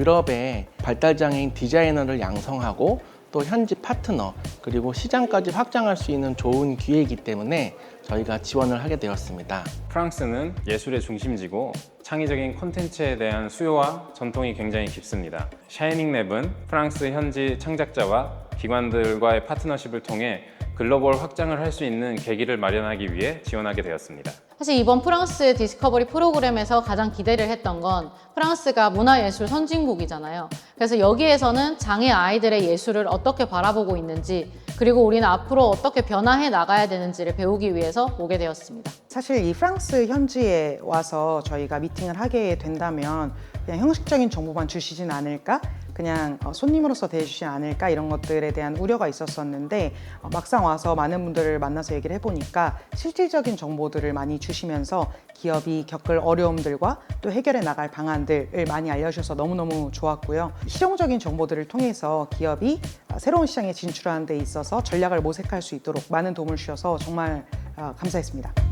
유럽의 발달장애인 디자이너를 양성하고 또 현지 파트너 그리고 시장까지 확장할 수 있는 좋은 기회이기 때문에 저희가 지원을 하게 되었습니다. 프랑스는 예술의 중심지고 창의적인 콘텐츠에 대한 수요와 전통이 굉장히 깊습니다. 샤이닝 랩은 프랑스 현지 창작자와 기관들과의 파트너십을 통해 글로벌 확장을 할 수 있는 계기를 마련하기 위해 지원하게 되었습니다. 사실 이번 프랑스 디스커버리 프로그램에서 가장 기대를 했던 건 프랑스가 문화예술 선진국이잖아요. 그래서 여기에서는 장애 아이들의 예술을 어떻게 바라보고 있는지 그리고 우리는 앞으로 어떻게 변화해 나가야 되는지를 배우기 위해서 오게 되었습니다. 사실 이 프랑스 현지에 와서 저희가 미팅을 하게 된다면 그냥 형식적인 정보만 주시진 않을까? 그냥 어, 손님으로서 대해주지 않을까 이런 것들에 대한 우려가 있었었는데 어, 막상 와서 많은 분들을 만나서 얘기를 해보니까 실질적인 정보들을 많이 주시면서 기업이 겪을 어려움들과 또 해결해 나갈 방안들을 많이 알려주셔서 너무너무 좋았고요. 실용적인 정보들을 통해서 기업이 어, 새로운 시장에 진출하는 데 있어서 전략을 모색할 수 있도록 많은 도움을 주셔서 정말 어, 감사했습니다.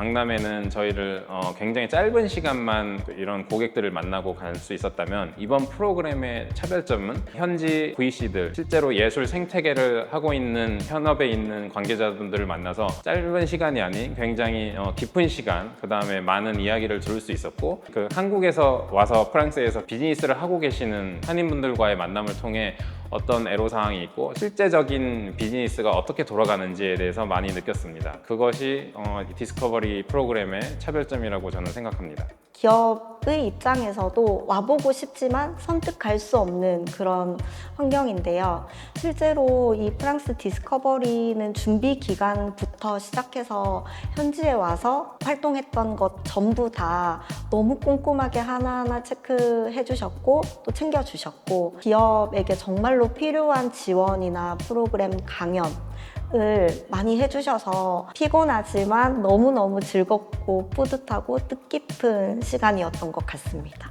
박람회는 저희를 어, 굉장히 짧은 시간만 이런 고객들을 만나고 갈 수 있었다면 이번 프로그램의 차별점은 현지 VC들 실제로 예술 생태계를 하고 있는 현업에 있는 관계자분들을 만나서 짧은 시간이 아닌 굉장히 어, 깊은 시간 그 다음에 많은 이야기를 들을 수 있었고 그 한국에서 와서 프랑스에서 비즈니스를 하고 계시는 한인분들과의 만남을 통해 어떤 애로사항이 있고 실제적인 비즈니스가 어떻게 돌아가는지에 대해서 많이 느꼈습니다. 그것이 어, 이 디스커버리 프로그램의 차별점이라고 저는 생각합니다. 기업의 입장에서도 와보고 싶지만 갈수 없는 그런 환경인데요. 실제로 이 프랑스 디스커버리는 준비 기간부터 시작해서 현지에 와서 활동했던 것 전부 다 너무 꼼꼼하게 하나하나 체크해 주셨고 또 챙겨 주셨고 기업에게 정말로 필요한 지원이나 프로그램 강연 을 많이 해주셔서 피곤하지만 너무너무 즐겁고 뿌듯하고 뜻깊은 시간이었던 것 같습니다.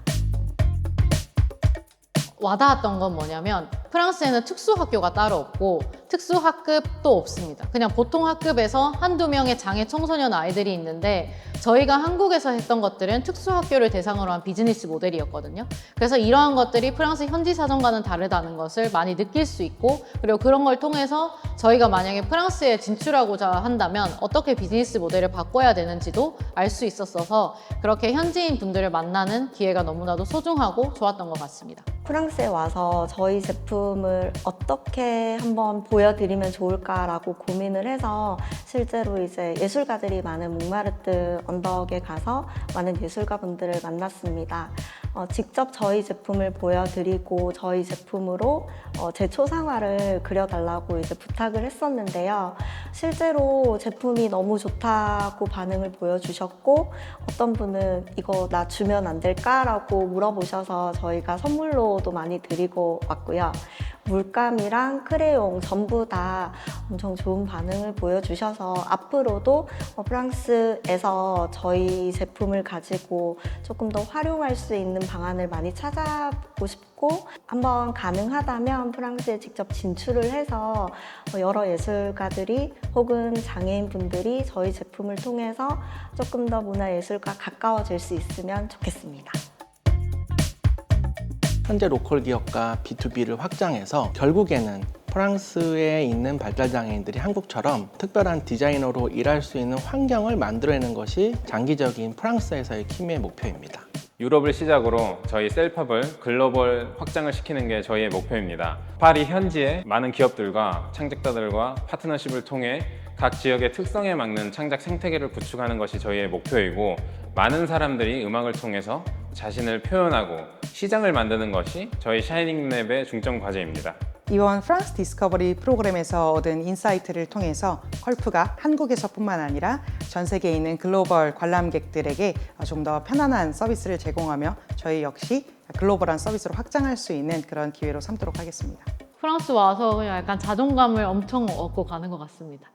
와닿았던 건 뭐냐면 프랑스에는 특수학교가 따로 없고 특수학급도 없습니다. 그냥 보통 학급에서 한두 명의 장애 청소년 아이들이 있는데 저희가 한국에서 했던 것들은 특수학교를 대상으로 한 비즈니스 모델이었거든요. 그래서 이러한 것들이 프랑스 현지 사정과는 다르다는 것을 많이 느낄 수 있고 그리고 그런 걸 통해서 저희가 만약에 프랑스에 진출하고자 한다면 어떻게 비즈니스 모델을 바꿔야 되는지도 알 수 있었어서 그렇게 현지인 분들을 만나는 기회가 너무나도 소중하고 좋았던 것 같습니다. 프랑스에 와서 저희 제품을 어떻게 한번 보여드리면 좋을까라고 고민을 해서 실제로 이제 예술가들이 많은 몽마르트 언덕에 가서 많은 예술가분들을 만났습니다. 어, 직접 저희 제품을 보여드리고 저희 제품으로 어, 제 초상화를 그려달라고 이제 부탁을 했었는데요. 실제로 제품이 너무 좋다고 반응을 보여주셨고 어떤 분은 이거 나 주면 안 될까라고 물어보셔서 저희가 선물로도 많이 드리고 왔고요. 물감이랑 크레용 전부 다 엄청 좋은 반응을 보여주셔서 앞으로도 어, 프랑스에서 저희 제품을 가지고 조금 더 활용할 수 있는 방안을 많이 찾아보고 싶고 한번 가능하다면 프랑스에 직접 진출을 해서 어, 여러 예술가들이 혹은 장애인분들이 저희 제품을 통해서 조금 더 문화예술과 가까워질 수 있으면 좋겠습니다. 현재 로컬 기업과 B2B를 확장해서 결국에는 프랑스에 있는 발달장애인들이 한국처럼 특별한 디자이너로 일할 수 있는 환경을 만들어내는 것이 장기적인 프랑스에서의 키미의 목표입니다. 유럽을 시작으로 저희 셀팝을 글로벌 확장을 시키는 게 저희의 목표입니다. 파리 현지의 많은 기업들과 창작자들과 파트너십을 통해 각 지역의 특성에 맞는 창작 생태계를 구축하는 것이 저희의 목표이고 많은 사람들이 음악을 통해서 자신을 표현하고 시장을 만드는 것이 저희 샤이닝랩의 중점 과제입니다. 이번 프랑스 디스커버리 프로그램에서 얻은 인사이트를 통해서 컬프가 한국에서뿐만 아니라 전 세계에 있는 글로벌 관람객들에게 좀 더 편안한 서비스를 제공하며 저희 역시 글로벌한 서비스로 확장할 수 있는 그런 기회로 삼도록 하겠습니다. 프랑스 와서 그냥 약간 자존감을 엄청 얻고 가는 것 같습니다.